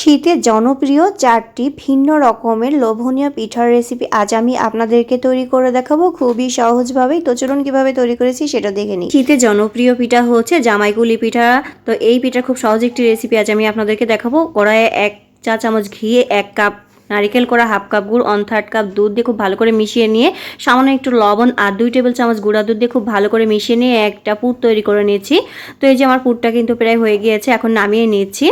শীতের জনপ্রিয় চারটি ভিন্ন রকমের লোভনীয় পিঠার রেসিপি আজ আমি আপনাদেরকে তৈরি করে দেখাবো। খুবই সহজভাবেই তো চলুন কীভাবে তৈরি করেছি সেটা দেখে নিই। শীতে জনপ্রিয় পিঠা হচ্ছে জামাইকুলি পিঠা। তো এই পিঠা খুব সহজ একটি রেসিপি আজ আমি আপনাদেরকে দেখাবো। কড়াইয়ে এক চা চামচ ঘি, এক কাপ নারিকেল করা, হাফ কাপ গুড় অন থার্ড কাপ দুধ দিয়ে খুব ভালো করে মিশিয়ে নিয়ে সামান্য একটু লবণ আর দুই টেবিল চামচ গুঁড়া দুধ দিয়ে খুব ভালো করে মিশিয়ে নিয়ে একটা পুর তৈরি করে নিয়েছি। তো এই যে আমার পুরটা কিন্তু প্রায় হয়ে গিয়েছে, এখন নামিয়ে নিচ্ছি।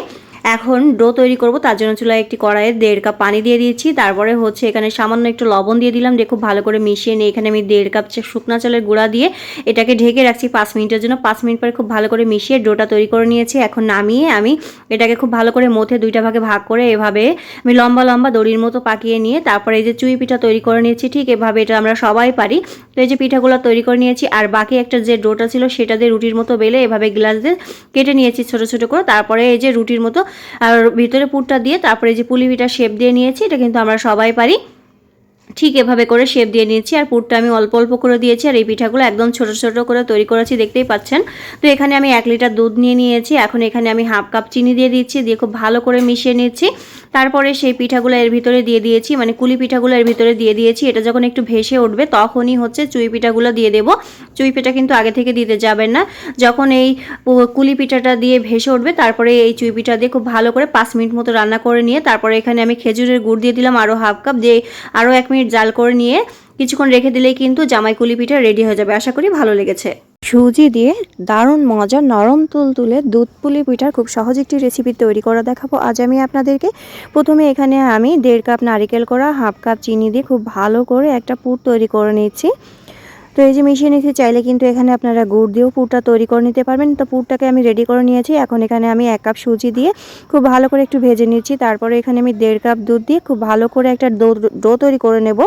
এখন ডো তৈরি করব, তার জন্য চুলায় একটি কড়াইয়ে দেড় কাপ পানি দিয়ে দিয়েছি। তারপরে হচ্ছে এখানে সামান্য একটু লবণ দিয়ে দিলাম, দিয়ে খুব ভালো করে মিশিয়ে নিয়ে এখানে আমি দেড় কাপ শুকনা চালের গুঁড়া দিয়ে এটাকে ঢেকে রাখছি পাঁচ মিনিটের জন্য। পাঁচ মিনিট পরে খুব ভালো করে মিশিয়ে ডোটা তৈরি করে নিয়েছি। এখন নামিয়ে আমি এটাকে খুব ভালো করে মথে দুইটা ভাগে ভাগ করে এভাবে আমি লম্বা লম্বা দড়ির মতো পাকিয়ে নিয়ে তারপরে এই যে চুই পিঠা তৈরি করে নিয়েছি, ঠিক এভাবে এটা আমরা সবাই পারি। তো এই যে পিঠাগুলো তৈরি করে নিয়েছি, আর বাকি একটা যে ডোটা ছিল সেটা দিয়ে রুটির মতো বেলে এভাবে গ্লাস দিয়ে কেটে নিয়েছি ছোট ছোট করে। তারপরে এই যে রুটির মতো, আর ভিতরে পুরটা দিয়ে তারপরে যে পুলি পিঠা শেপ দিয়ে নিয়েছি, এটা কিন্তু আমরা সবাই পারি। ঠিক এভাবে করে শেপ দিয়ে নিয়েছি আর পুরটা আমি অল্প অল্প করে দিয়েছি আর এই পিঠাগুলো একদম ছোট ছোট করে তৈরি করেছি, দেখতেই পাচ্ছেন। তো এখানে আমি এক লিটার দুধ নিয়ে নিয়েছি, এখন এখানে আমি হাফ কাপ চিনি দিয়ে দিচ্ছি, দিয়ে খুব ভালো করে মিশিয়ে নিচ্ছি। তারপরে সেই পিঠাগুলো এর ভিতরে দিয়ে দিয়েছি মানে কুলি পিঠাগুলো এর ভিতরে দিয়ে দিয়েছি, এটা যখন একটু ভেসে উঠবে তখনই হচ্ছে চুই পিঠাগুলো দিয়ে দেবো। চুই পিঠা কিন্তু আগে থেকে দিতে যাবেন না। যখন এই কুলি পিঠাটা দিয়ে ভেসে উঠবে, তারপরে এই চুই পিঠা দিয়ে খুব ভালো করে পাঁচ মিনিট মতো রান্না করে নিয়ে, তারপরে এখানে আমি খেজুরের গুড় দিয়ে দিলাম আরও হাফ কাপ, দিয়ে আরও এক মিনিট জাল করে নিয়ে কিছুক্ষণ রেখে দিলেই কিন্তু জামাই কুলি পিঠা রেডি হয়ে যাবে। আশা করি ভালো লেগেছে। সুজি দিয়ে দারুণ মজার নরম তুল তুলে দুধ পুলি পিঠার খুব সহজ একটি রেসিপি তৈরি করা দেখাবো। আজ আমি আপনাদেরকে প্রথমে এখানে আমি দেড় কাপ নারিকেল করা, হাফ কাপ চিনি দিয়ে খুব ভালো করে একটা পুর তৈরি করে নিচ্ছি তো এই যে মিশিয়ে নিতে চাইলে কিন্তু এখানে আপনারা গুড় দিয়েও পুরটা তৈরি করে নিতে পারবেন। তো পুরটাকে আমি রেডি করে নিয়েছি। এখন এখানে আমি এক কাপ সুজি দিয়ে খুব ভালো করে একটু ভেজে নিচ্ছি। তারপরে এখানে আমি দেড় কাপ দুধ দিয়ে খুব ভালো করে একটা ডো তৈরি করে নেব।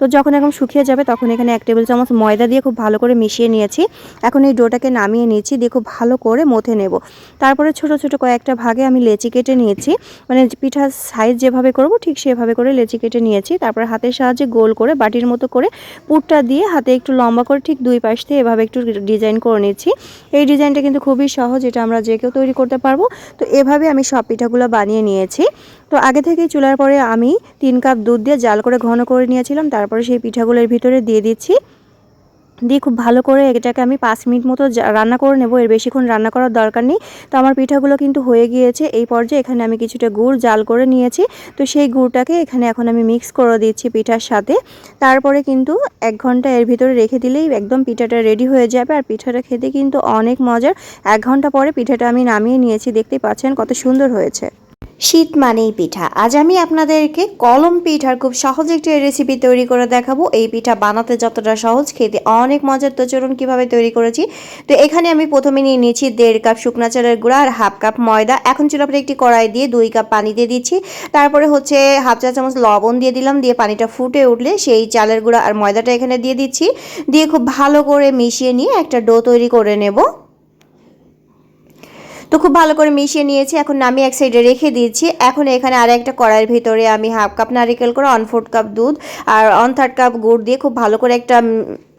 তো যখন এখন শুকিয়ে যাবে তখন এখানে এক টেবিল চামচ ময়দা দিয়ে খুব ভালো করে মিশিয়ে নিয়েছি। এখন এই ডোটাকে নামিয়ে নিয়েছি, দিয়ে খুব ভালো করে মথে নেব। তারপরে ছোট ছোট কয়েকটা ভাগে আমি লেচি কেটে নিয়েছি। মানে পিঠার সাইজ যেভাবে করব ঠিক সেভাবে করে লেচি কেটে নিয়েছি। তারপরে হাতের সাহায্যে গোল করে বাটির মতো করে পুরটা দিয়ে হাতে একটু লম্বা করে ঠিক দুই পাশ দিয়ে এভাবে একটু ডিজাইন করে নিচ্ছি এই ডিজাইনটা কিন্তু খুবই সহজ, এটা আমরা যে কেউ তৈরি করতে পারব। তো এভাবে আমি সব পিঠাগুলো বানিয়ে নিয়েছি। তো আগে থেকেই চুলার পরে আমি তিন কাপ দুধ দিয়ে জাল করে ঘন করে নিয়েছিলাম। তারপরে সেই পিঠাগুলোর ভিতরে দিয়ে দিচ্ছি। দিয়ে খুব ভালো করে এটাকে আমি পাঁচ মিনিট মতো রান্না করে নেব। এর বেশিক্ষণ রান্না করার দরকার নেই। তো আমার পিঠাগুলো কিন্তু হয়ে গিয়েছে এই পর্যায়ে। এখানে আমি কিছুটা গুড় জাল করে নিয়েছি। তো সেই গুড়টাকে এখানে এখন আমি মিক্স করে দিচ্ছি পিঠার সাথে। তারপরে কিন্তু এক ঘণ্টা এর ভিতরে রেখে দিলেই একদম পিঠাটা রেডি হয়ে যাবে। আর পিঠাটা খেতে কিন্তু অনেক মজার। এক ঘণ্টা পরে পিঠাটা আমি নামিয়ে নিয়েছি। দেখতেই পাচ্ছেন কত সুন্দর হয়েছে। শীত মানেই পিঠা। আজ আমি আপনাদেরকে কলম পিঠার খুব সহজ একটি রেসিপি তৈরি করে দেখাবো। এই পিঠা বানাতে যতটা সহজ, খেতে অনেক মজার তো চলুন কীভাবে তৈরি করেছি। তো এখানে আমি প্রথমে নিয়ে নিয়েছি দেড় কাপ শুকনা চালের গুঁড়া আর হাফ কাপ ময়দা। এখন চুলাপরে একটি কড়াই দিয়ে দুই কাপ পানি দিয়ে দিচ্ছি। তারপরে হচ্ছে হাফ চা চামচ লবণ দিয়ে দিলাম। দিয়ে পানিটা ফুটে উঠলে সেই চালের গুঁড়া আর ময়দাটা এখানে দিয়ে দিচ্ছি। দিয়ে খুব ভালো করে মিশিয়ে নিয়ে একটা ডো তৈরি করে নেব। তো খুব ভালো করে মিশিয়ে নিয়েছি, এখন নামিয়ে এক সাইডে রেখে দিয়েছি। এখন এখানে আর একটা কড়াইয়ের ভিতরে আমি হাফ কাপ নারিকেল করে অন ফোর্থ কাপ দুধ আর অন থার্ড কাপ গুড় দিয়ে খুব ভালো করে একটা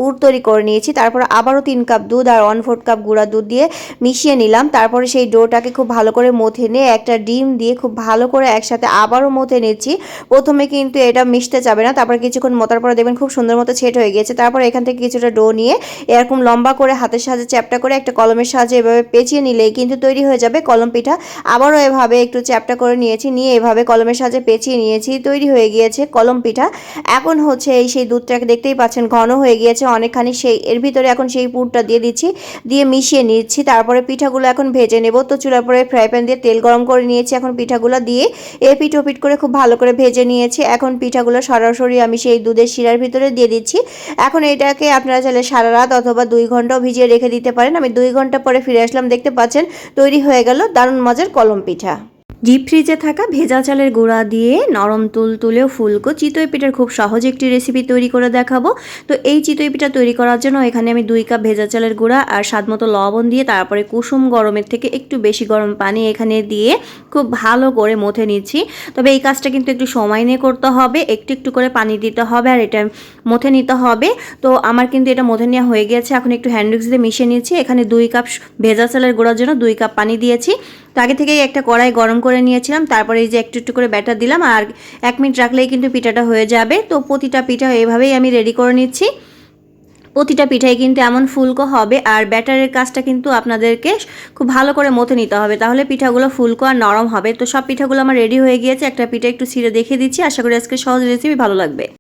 পুর তৈরি করে নিয়েছি। তারপর আবারও তিন কাপ দুধ আর ওয়ান ফোর্থ কাপ গুঁড়া দুধ দিয়ে মিশিয়ে নিলাম। তারপরে সেই ডোটাকে খুব ভালো করে মথে নিয়ে একটা ডিম দিয়ে খুব ভালো করে একসাথে আবারও মথে নিচ্ছি। প্রথমে কিন্তু এটা মিশতে যাবে না। তারপর কিছুক্ষণ মতার পরে দেখবেন খুব সুন্দর মতো ছেট হয়ে গিয়েছে। তারপর এখান থেকে কিছুটা ডো নিয়ে এরকম লম্বা করে হাতের সাহায্যে চ্যাপটা করে একটা কলমের সাহায্যে এভাবে পেঁচিয়ে নিলেই কিন্তু তৈরি হয়ে যাবে কলম পিঠা। আবারও এভাবে একটু চ্যাপটা করে নিয়েছি, নিয়ে এভাবে কলমের সাহায্যে পেঁচিয়ে নিয়েছি। তৈরি হয়ে গিয়েছে কলম পিঠা। এখন হচ্ছে এই সেই দুধটাকে দেখতেই পাচ্ছেন, ঘন হয়ে গিয়েছে অনেকখানি সেই, এর ভিতরে এখন সেই পুরটা দিয়ে দিচ্ছি, দিয়ে মিশিয়ে নিচ্ছি, তারপরে পিঠাগুলো এখন ভেজে নেব। তো চুলার পরে ফ্রাই প্যান দিয়ে তেল গরম করে নিয়েছি এখন পিঠাগুলো দিয়ে এ পিঠ পিঠ করে খুব ভালো করে ভেজে নিয়েছি। এখন পিঠাগুলো সরাসরি আমি সেই দুধের শিরার ভিতরে দিয়ে দিচ্ছি। এখন এটাকে আপনারা চাইলে সারা রাত অথবা দুই ঘন্টাও ভিজিয়ে রেখে দিতে পারেন। আমি দুই ঘণ্টা পরে ফিরে আসলাম, দেখতে পাচ্ছেন তৈরি হয়ে গেল দারুণ মজার কলম পিঠা। ডিপ ফ্রিজে থাকা ভেজা চালের গুঁড়া দিয়ে নরম তুল তুলেও ফুলকো চিতই পিঠার খুব সহজ একটি রেসিপি তৈরি করে দেখাবো। তো এই চিতই পিঠা তৈরি করার জন্য এখানে আমি দুই কাপ ভেজা চালের গুঁড়া আর স্বাদ মতো লবণ দিয়ে তারপরে কুসুম গরমের থেকে একটু বেশি গরম পানি এখানে দিয়ে খুব ভালো করে মথে নিচ্ছি। তবে এই কাজটা কিন্তু একটু সময় নিয়ে করতে হবে, একটু একটু করে পানি দিতে হবে আর এটা মথে নিতে হবে। তো আমার কিন্তু এটা মথে নেওয়া হয়ে গেছে, এখন একটু হ্যান্ডউইক্স দিয়ে মিশিয়ে নিচ্ছি। এখানে দুই কাপ ভেজা চালের গুঁড়ার জন্য দুই কাপ পানি দিয়েছি। তো আগে থেকেই একটা কড়াই গরম করে নিয়েছিলাম, তারপরে এই যে একটু একটু করে ব্যাটার দিলাম, আর এক মিনিট রাখলেই কিন্তু পিঠাটা হয়ে যাবে। তো প্রতিটা পিঠা এভাবেই আমি রেডি করে নিচ্ছি। প্রতিটা পিঠাই কিন্তু এমন ফুলকো হবে, আর ব্যাটারের কাজটা কিন্তু আপনাদেরকে খুব ভালো করে মথে নিতে হবে। তাহলে পিঠাগুলো ফুলকো আর নরম হবে। তো সব পিঠাগুলো আমার রেডি হয়ে গিয়েছে, একটা পিঠা একটু ছিঁড়ে দেখিয়ে দিচ্ছি। আশা করি আজকে সহজ রেসিপি ভালো লাগবে।